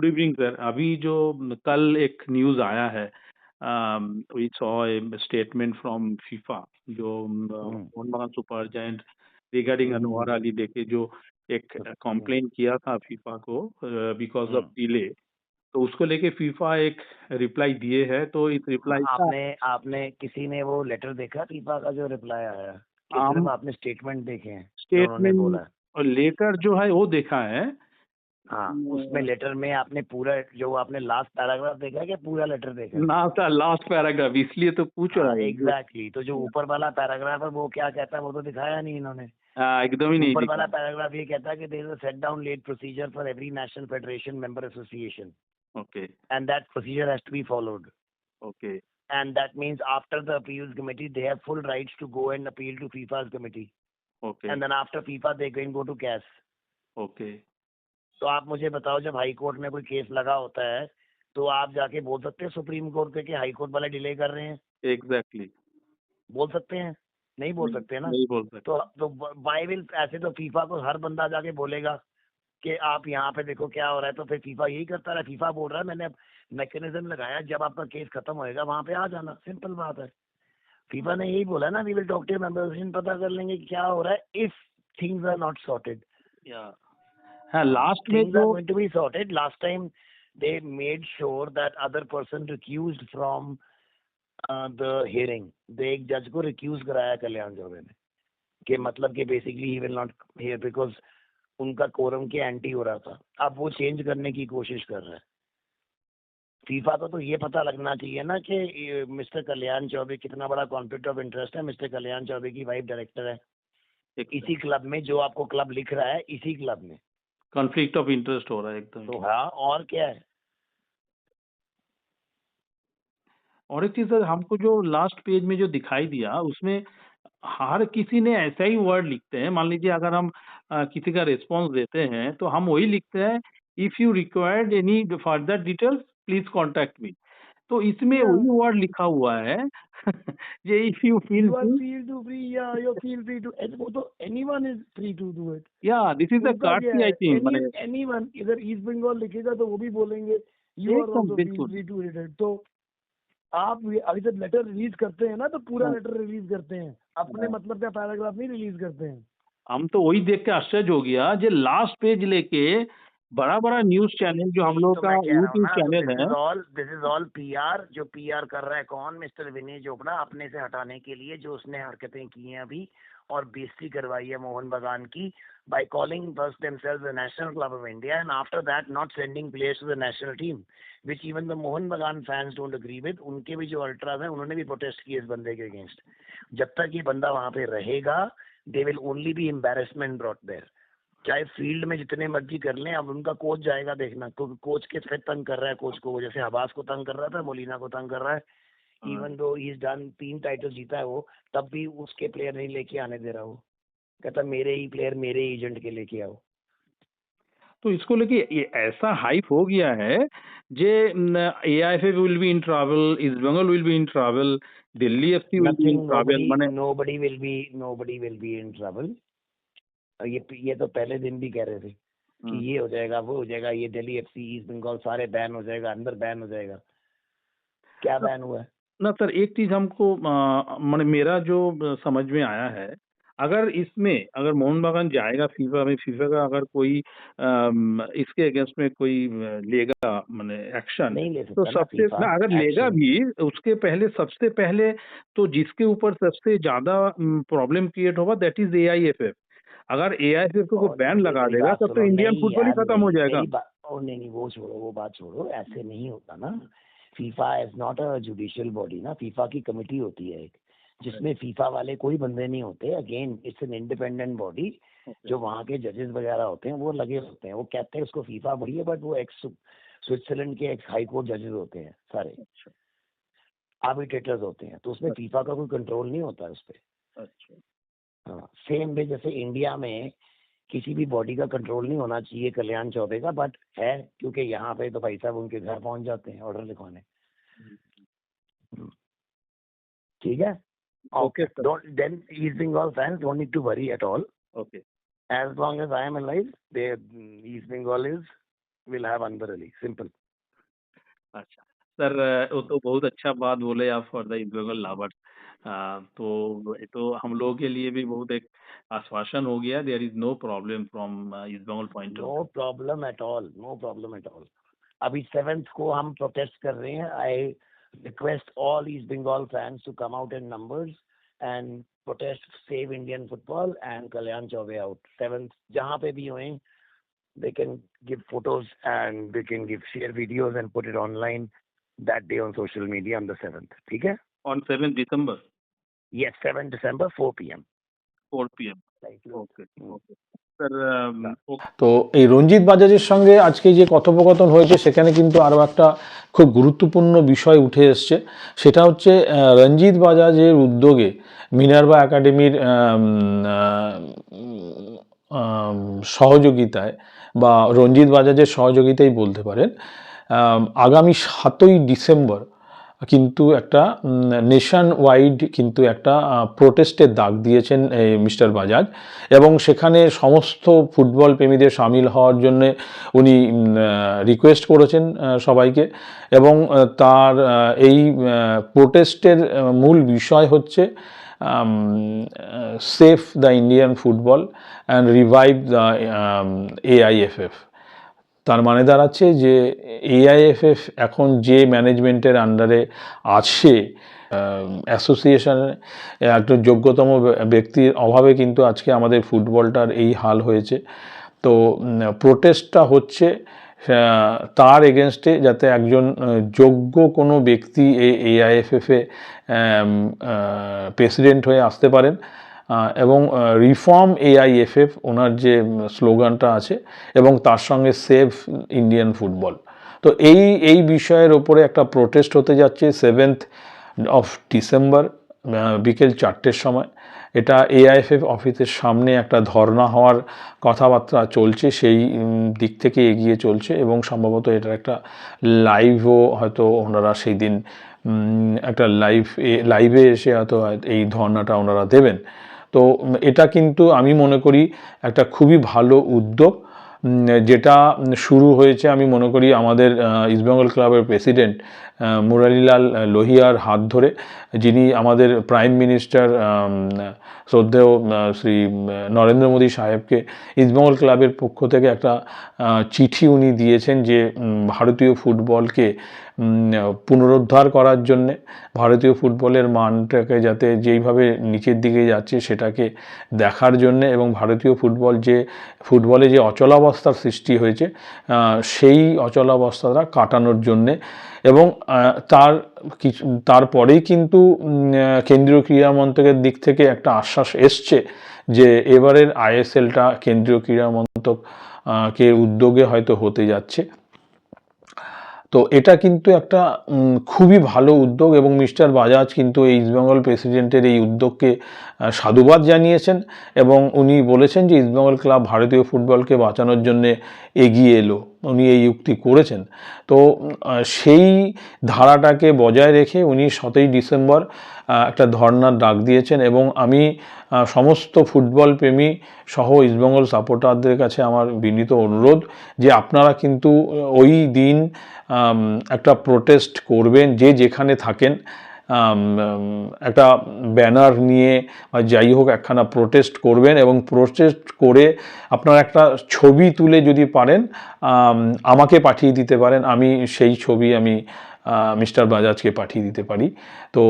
Good evening sir. अभी जो कल एक न्यूज़ आया है we saw a statement from FIFA जो हम्म। Super giant regarding Anwar Ali देखे जो एक कंप्लेन किया था फीफा को बिकॉज़ ऑफ़ डिले तो उसको लेके फीफा एक रिप्लाई दिए है तो इस रिप्लाई आपने आपने किसी ने वो लेटर देखा? फीफा का जो रिप्लाई आया सिर्फ़ आपने स्टेटमेंट देखे हैं उन्होंने बोला और लेटर जो है वो देखा है हाँ उसमें लेटर में आपने पूरा जो आपने लास्ट पैराग्राफ देखा है पूरा लेटर देखा? है? ना था लास्ट पैराग्राफ इसलिए तो पूछ रहा हाँ, है एग्जैक्टली तो जो ऊपर वाला पैराग्राफ है वो क्या कहता है वो तो दिखाया नहीं इन्होंने। हाँ, एकदम ही नहीं ऊपर वाला पैराग्राफ ये कहता है कि there is a set down late procedure for every national federation member association okay and that procedure has to be followed. Okay And that means after the appeals committee, they have full rights to go and appeal to FIFA's committee. Okay And then after FIFA, they can go to CAS. Okay तो आप मुझे बताओ जब high court में कोई case लगा होता है तो आप जाके बोल सकते हैं सुप्रीम कोर्ट पे कि हाई कोर्ट वाले डिले कर रहे हैं? Exactly exactly. बोल सकते हैं? नहीं बोल सकते ना? नहीं बोल सकते। तो तो बाई विल ऐसे तो फीफा को हर बंदा जाके बोलेगा कि आप यहाँ पे देखो क्या हो रहा है तो फिर फीफा यही करता रहा फीफा बोल रहा है मैंने मैकेनिज्म लगाया जब आपका केस खत्म होएगा वहाँ पे आ जाना सिंपल बात है। फीफा ने यही बोला ना वी विल टॉक टू पता कर लेंगे क्या हो रहा है if things are not sorted हाँ लास्ट में जो going to be sorted. Last time they made sure that other person recused from uh, the hearing. they एक जज को रिक्यूज कराया कल्याण चौबे ने कि मतलब कि basically he will not here because उनका कोरम के एंटी हो रहा था। अब वो चेंज करने की कोशिश कर रहा है। फीफा को तो ये पता लगना चाहिए ना कि मिस्टर कल्याण चौबे कितना बड़ा कॉन्फ्लिक्ट ऑफ़ इंटरेस्ट है। मिस्टर कल्याण चौबे की वाइफ डायरेक्टर है। इसी क्लब में जो आपको क्लब लिख रहा है इसी क्लब में। कॉन्फ्लिक्ट ऑफ़ इंटरेस्ट हो रहा है एकदम। तो हाँ और क्या है? और एक चीज़ सर हमको जो लास्ट पेज में जो दिखाई दिया उसमें हर किसी ने ऐसा ही वर्ड लिखते हैं। मान लीजिए अगर हम आ, किसी का रिस्पॉन्स देते हैं तो हम वही लिखते हैं if you required any further details please contact me तो इसमें Yeah. वही वर्ड लिखा हुआ है ये if you feel are feel to free, yeah, you feel free वो तो anyone is free to do it. या दिस इज़ द उनका क्या आई थिंक anyone इधर ईस्ट बंगाल लिखेगा तो वो भी बोलेंगे you are also feel free to read it तो आप अभी जब लेटर रिलीज़ करते हैं ना तो पूरा हाँ। लेटर रिलीज़ करते हैं अपने हाँ। मतलब का पैराग्राफ नहीं रिलीज़ करते हैं हम तो वही देख के आश्चर्य हो गया जो लास्ट पेज लेके बड़ा बड़ा न्यूज़ चैनल जो हम लोग तो का यूट्यूब चैनल है all this is all PR जो PR कर रहा है कौन? मिस्टर विनय चोपड़ा अपने से हटाने के लिए जो उसने हरकतें की हैं अभी और बेइज्जती करवाई है मोहन बगान की calling first themselves the national club of India and after that not sending players to the national team which even the Mohan Bagan fans don't agree with. उनके भी जो अल्ट्रास हैं उन्होंने भी प्रोटेस्ट किए इस बंदे के अगेंस्ट जब तक ये बंदा वहाँ पे रहेगा they will only be embarrassment brought there चाहे फ़ील्ड में जितने मर्ज़ी कर लें अब उनका कोच जाएगा देखना। क्योंकि कोच के फिर तंग कर रहा है कोच को? जैसे हबास को तंग कर रहा था मोलिना को तंग कर रहा है। इवन दो इज़ डन तीन टाइटल जीता है वो तब भी उसके प्लेयर नहीं लेके आने दे रहा वो। कहता मेरे ही प्लेयर मेरे ही एजेंट के लेके आओ। तो इसको लेके ये ऐसा हाइप हो गया है J A I F will be in travel east Bengal will be in travel Delhi F C will be in travel माने nobody will be nobody will be in trouble ये ये तो पहले दिन भी कह रहे थे कि हम्म, ये हो जाएगा वो हो जाएगा ये दिल्ली एफसी ईस्ट बंगाल सारे बैन हो जाएगा अंदर बैन हो जाएगा। क्या बैन हुआ है? ना सर एक चीज़ हमको माने मेरा जो समझ में आया है अगर इसमें अगर मोहन बागान जाएगा फीफा में फीफा का अगर कोई इसके अगेंस्ट में कोई लेगा मैंने एक्शन नहीं ले तो सबसे ना अगर लेगा भी उसके पहले सबसे पहले तो जिसके ऊपर सबसे ज़्यादा प्रॉब्लम क्रिएट होगा that is A I F F अगर ए आई एफ़ को बैन लगा देगा तब तो इंडियन फुटबॉल ही खत्म हो जाएगा। नहीं नहीं वो छोड़ो वो बात छोड़ो ऐसे नहीं होता ना। FIFA is not a judicial body ना फीफा की कमेटी होती है एक जिसमें फीफा वाले कोई बंदे नहीं होते। Again it's an independent body जो वहाँ के जजेस वगैरह होते हैं वो लगे होते हैं। वो कहते हैं उसको फीफा बड़ी है बट वो एक्स स्विट्जरलैंड के एक्स हाई कोर्ट जजेस होते हैं सारे। आर्बिट्रेटर्स होते हैं तो उसमें फीफा का कोई कंट्रोल नहीं होता है उस पर अच्छा। सेम वे जैसे इंडिया में किसी भी बॉडी का कंट्रोल नहीं होना चाहिए कल्याण चौबे का बट है क्योंकि यहाँ पे तो भाई साहब उनके घर पहुँच जाते हैं ऑर्डर लिखवाने हम्म। ठीक है okay don't then East Bengal fans don't need to worry at all okay as I am alive, they East Bengal is we'll have Anwar Ali. Simple. अच्छा सर वो तो बहुत अच्छा बात बोले आप फॉर द बंगाल लवर्स तो ये तो हम लोगों के लिए भी बहुत एक आश्वासन हो गया there is no problem from East Bengal point of No problem at all. No problem at all. अभी सेवेंथ को हम प्रोटेस्ट कर रहे हैं I request all East Bengal fans to come out in numbers and protest save Indian football and Kalyan Chaubey out seventh जहाँ पे भी हुए they can give photos and they can give share videos and put it online that day on social media on the 7th. Okay? On 7th December? Yes, 7th December, 4 p.m. 4 p.m. Okay. Hmm. Um, okay. তো এই রঞ্জিত বাজাজের সঙ্গে আজকে যে কথোপকথন হয়েছে সেখানে কিন্তু আরও একটা খুব গুরুত্বপূর্ণ বিষয় উঠে এসছে সেটা হচ্ছে রঞ্জিত বাজাজের উদ্যোগে মিনারবা একাডেমির সহযোগিতায় বা রঞ্জিত বাজাজের সহযোগিতাই বলতে পারেন আগামী সাতই ডিসেম্বর কিন্তু একটা নেশন ওয়াইড কিন্তু একটা প্রোটেস্টের দাগ দিয়েছেন মিস্টার বাজাজ। এবং সেখানে সমস্ত ফুটবল প্রেমীদের সামিল হওয়ার জন্য উনি রিকোয়েস্ট করেছেন সবাইকে। এবং তার এই প্রোটেস্টের মূল বিষয় হচ্ছে save the Indian football and revive the AIFF তার মানে দাঁড়াচ্ছে যে এআইএফএফ এখন যে ম্যানেজমেন্টের আন্ডারে আছে অ্যাসোসিয়েশনে একজন যোগ্যতম ব্য- ব্যক্তির অভাবে কিন্তু আজকে আমাদের ফুটবলটার এই হাল হয়েছে। তো প্রোটেস্টটা হচ্ছে তার এগেনস্টে যাতে একজন যোগ্য কোনো ব্যক্তি এই এআইএফএফে প্রেসিডেন্ট হয়ে আসতে পারেন। এবং রিফর্ম এআইএফএফ ওনার যে স্লোগানটা আছে এবং তার সঙ্গে সেভ ইন্ডিয়ান ফুটবল তো এই এই বিষয়ের ওপরে একটা প্রোটেস্ট হতে যাচ্ছে সেভেন্থ অফ ডিসেম্বর বিকেল চারটের সময়। এটা এআইএফএফ অফিসের সামনে একটা ধর্ণা হওয়ার কথাবার্তা চলছে, সেই দিক থেকে এগিয়ে চলছে এবং সম্ভবত এটার একটা লাইভও হয়তো ওনারা সেই দিন একটা লাইভ লাইভে এসে হয়তো এই ধর্ণাটা ওনারা দেবেন। তো এটা কিন্তু আমি মনে করি একটা খুবই ভালো উদ্যোগ। যেটা শুরু হয়েছে আমি মনে করি আমাদের ইস্টবেঙ্গল ক্লাবের প্রেসিডেন্ট আহ, মুরারিলাল লোহিয়ার হাত ধরে যিনি আমাদের প্রাইম মিনিস্টার শ্রদ্ধেয় শ্রী নরেন্দ্র মোদী সাহেবকে ইস্টবেঙ্গল ক্লাবের পক্ষ থেকে একটা চিঠি উনি দিয়েছেন যে ভারতীয় ফুটবলকে পুনরুদ্ধার করার জন্যে ভারতীয় ফুটবলের মানটাকে যাতে যেইভাবে নিচের দিকে যাচ্ছে সেটাকে দেখার জন্যে এবং ভারতীয় ফুটবল যে, ফুটবলে যে অচলাবস্থার সৃষ্টি হয়েছে সেই অচলাবস্থাটা কাটানোর জন্যে এবং তার কিছু তারপরেই কিন্তু কেন্দ্রীয় ক্রীড়া মন্ত্রকের দিক থেকে একটা আশ্বাস এসছে যে এবারের আইএসএলটা কেন্দ্রীয় ক্রীড়া মন্ত্রক কে উদ্যোগে হয়তো হতে যাচ্ছে। তো এটা কিন্তু একটা খুবই ভালো উদ্যোগ এবং মিস্টার বাজাজ কিন্তু এই ইস্টবেঙ্গল প্রেসিডেন্টের এই উদ্যোগকে সাধুবাদ জানিয়েছেন এবং উনি বলেছেন যে ইস্টবেঙ্গল ক্লাব ভারতীয় ফুটবলকে বাঁচানোর জন্য এগিয়ে এলো। উনি এই উক্তি করেছেন। তো সেই ধারাটাকে বজায় রেখে উনি সতেই ডিসেম্বর একটা ধর্নার ডাক দিয়েছেন এবং আমি সমস্ত ফুটবল প্রেমী সহ ইস্টবেঙ্গল সাপোর্টারদের কাছে আমার বিনীত অনুরোধ যে আপনারা কিন্তু ওই দিন একটা প্রোটেস্ট করবেন, যে যেখানে থাকেন একটা ব্যানার নিয়ে বা যাই হোক একখানা প্রোটেস্ট করবেন এবং প্রোটেস্ট করে আপনার একটা ছবি তুলে যদি পারেন আমাকে পাঠিয়ে দিতে পারেন, আমি সেই ছবি আমি মিস্টার বাজাজকে পাঠিয়ে দিতে পারি। তো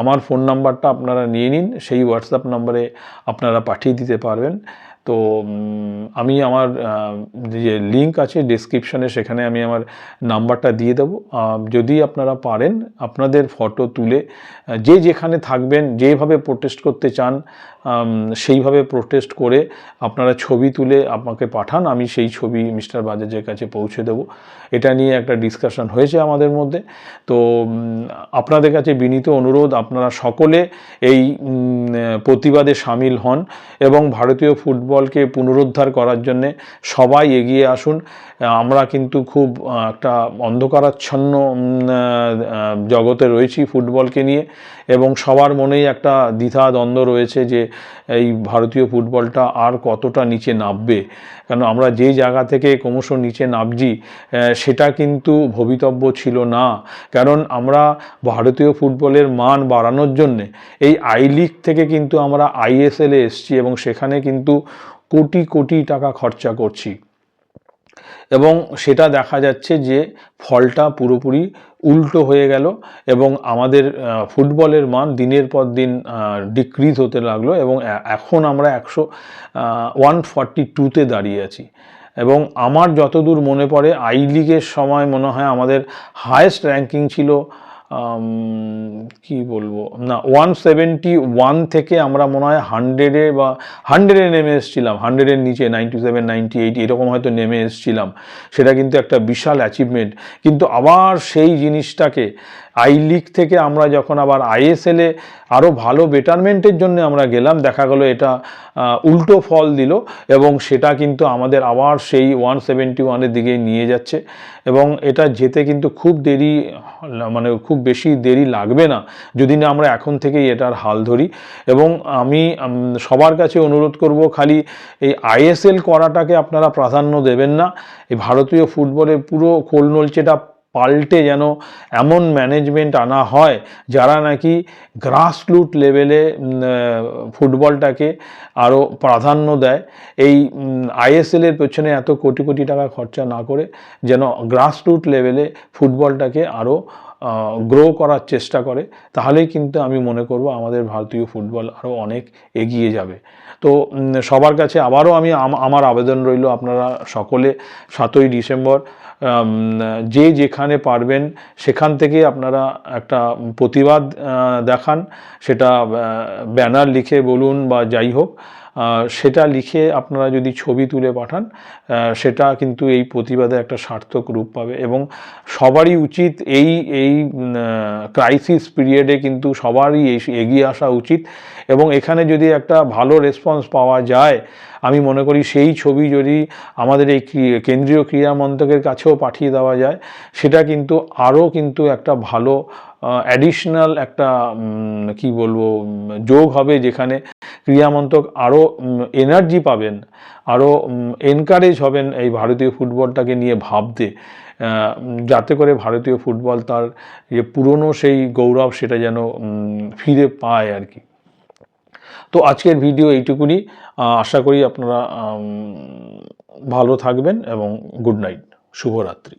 আমার ফোন নাম্বারটা আপনারা নিয়ে নিন, সেই হোয়াটসঅ্যাপ নাম্বারে আপনারা পাঠিয়ে দিতে পারবেন। তো আমি আমার যে লিঙ্ক আছে ডিসক্রিপশানে সেখানে আমি আমার নাম্বারটা দিয়ে দেবো। যদি আপনারা পারেন, আপনাদের ফটো তুলে যে যেখানে থাকবেন, যেভাবে প্রোটেস্ট করতে চান সেইভাবে প্রোটেস্ট করে আপনারা ছবি তুলে আমাকে পাঠান, আমি সেই ছবি মিস্টার বাজাজের কাছে পৌঁছে দেবো। এটা নিয়ে একটা ডিসকাশন হয়েছে আমাদের মধ্যে। তো আপনাদের কাছে বিনীত অনুরোধ, আপনারা সকলে এই প্রতিবাদে সামিল হন এবং ভারতীয় ফুটবলকে পুনরুদ্ধার করার জন্যে সবাই এগিয়ে আসুন। আমরা কিন্তু খুব একটা অন্ধকারাচ্ছন্ন জগতে রয়েছি ফুটবলকে নিয়ে এবং সবার মনেই একটা দ্বিধা দ্বন্দ্ব রয়েছে যে এই ভারতীয় ফুটবলটা আর কতটা নিচে নামবে। কেন আমরা যেই জায়গা থেকে ক্রমশ নিচে নামছি সেটা কিন্তু ভবিতব্য ছিল না। কারণ আমরা ভারতীয় ফুটবলের মান বাড়ানোর জন্যে এই আই লিগ থেকে কিন্তু আমরা আইএসএলে এসছি এবং সেখানে কিন্তু কোটি কোটি টাকা খরচা করছি। এবং সেটা দেখা যাচ্ছে যে ফলটা পুরোপুরি উল্টো হয়ে গেল এবং আমাদের ফুটবলের মান দিনের পর দিন ডিক্রিজ হতে লাগল এবং এখন আমরা একশো ওয়ান ফর্টি টুতে দাঁড়িয়ে আছি। এবং আমার যতদূর মনে পড়ে আই লিগের সময় মনে হয় আমাদের হায়েস্ট র্যাঙ্কিং ছিল কি বলব? না ওয়ান সেভেন্টি ওয়ান থেকে আমরা মনে হয় হান্ড্রেডে বা হান্ড্রেডে নেমে এসেছিলাম। হান্ড্রেডের নিচে নাইনটি সেভেন নাইনটি এইট এরকম হয়তো নেমে এসেছিলাম। সেটা কিন্তু একটা বিশাল অ্যাচিভমেন্ট কিন্তু আবার সেই জিনিসটাকে আই লিগ থেকে আমরা যখন আবার আইএসএলে আরও ভালো বেটারমেন্টের জন্য আমরা গেলাম, দেখা গেলো এটা উল্টো ফল দিল এবং সেটা কিন্তু আমাদের আবার সেই ওয়ান সেভেন্টি ওয়ানের দিকে নিয়ে যাচ্ছে। এবং এটা যেতে কিন্তু খুব দেরি মানে খুব বেশি দেরি লাগবে না যদি না আমরা এখন থেকেই এটার হাল ধরি। এবং আমি সবার কাছে অনুরোধ করব খালি এই আইএসএল করাটাকে আপনারা প্রাধান্য দেবেন না। এই ভারতীয় ফুটবলে পুরো খোল নলচেটা পাল্টে যেন এমন ম্যানেজমেন্ট আনা হয় যারা নাকি গ্রাসরুট লেভেলে ফুটবলটাকে আরও প্রাধান্য দেয়। এই আইএসএলের পেছনে এত কোটি কোটি টাকা খরচা না করে যেন গ্রাসরুট লেভেলে ফুটবলটাকে আরও গ্রো করার চেষ্টা করে, তাহলেই কিন্তু আমি মনে করব আমাদের ভারতীয় ফুটবল আরও অনেক এগিয়ে যাবে। তো সবার কাছে আবারও আমি আমার আবেদন রইল আপনারা সকলে সাতই ডিসেম্বর যে যেখানে পারবেন সেখান থেকে আপনারা একটা প্রতিবাদ দেখান, সেটা ব্যানার লিখে বলুন বা যাই হোক সেটা লিখে আপনারা যদি ছবি তুলে পাঠান সেটা কিন্তু এই প্রতিবাদে একটা সার্থক রূপ পাবে এবং সবারই উচিত এই এই ক্রাইসিস পিরিয়ডে কিন্তু সবারই এগিয়ে আসা উচিত এবং এখানে যদি একটা ভালো রেসপন্স পাওয়া যায়, আমি মনে করি সেই ছবি যদি আমাদের এই কেন্দ্রীয় ক্রীড়া মন্ত্রকের কাছেও পাঠিয়ে দেওয়া যায়, সেটা কিন্তু আরও কিন্তু একটা ভালো অ্যাডিশনাল একটা কি বলব যোগ হবে যেখানে ক্রীড়া মন্ত্রক আরও এনার্জি পাবেন আরও এনকারেজ হবেন এই ভারতীয় ফুটবলটাকে নিয়ে ভাবতে যাতে করে ভারতীয় ফুটবল তার যে পুরনো সেই গৌরব সেটা যেন ফিরে পায় আর কি। তো আজকের ভিডিও এইটুকুনি। আশা করি আপনারা ভালো থাকবেন এবং গুড নাইট শুভরাত্রি।